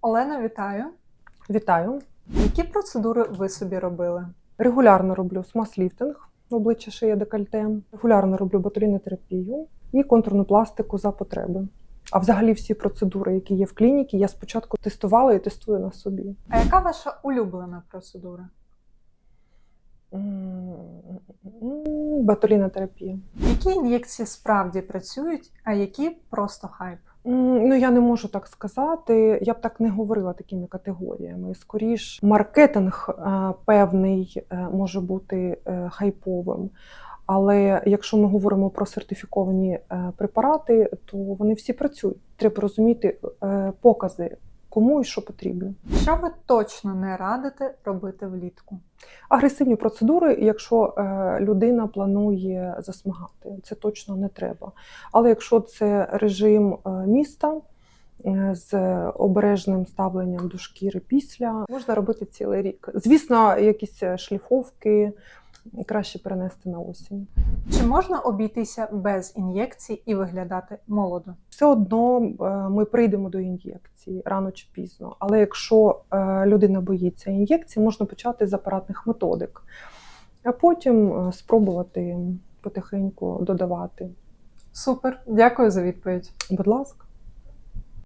Олена, вітаю. Вітаю. Які процедури ви собі робили? Регулярно роблю смаз-ліфтинг, обличчя шия декольте. Регулярно роблю ботулінотерапію і контурну пластику за потреби. А взагалі всі процедури, які є в клініці, я спочатку тестувала і тестую на собі. А яка ваша улюблена процедура? М, Ботулінотерапія. Які ін'єкції справді працюють, а які просто хайп? Ну, я не можу так сказати. Я б так не говорила такими категоріями. Скоріш, маркетинг е, певний е, може бути е, хайповим. Але якщо ми говоримо про сертифіковані препарати, то вони всі працюють. Треба розуміти покази, кому і що потрібно. Що ви точно не радите робити влітку? Агресивні процедури, якщо е, людина планує засмагати, це точно не треба. Але якщо це режим е, міста е, з обережним ставленням до шкіри після, можна робити цілий рік. Звісно, якісь шліфовки краще перенести на осінь. Чи можна обійтися без ін'єкцій і виглядати молодо? Все одно е, ми прийдемо до ін'єкції рано чи пізно. Але якщо е, людина боїться ін'єкції, можна почати з апаратних методик, а потім е, спробувати потихеньку додавати. Супер, дякую за відповідь. Будь ласка.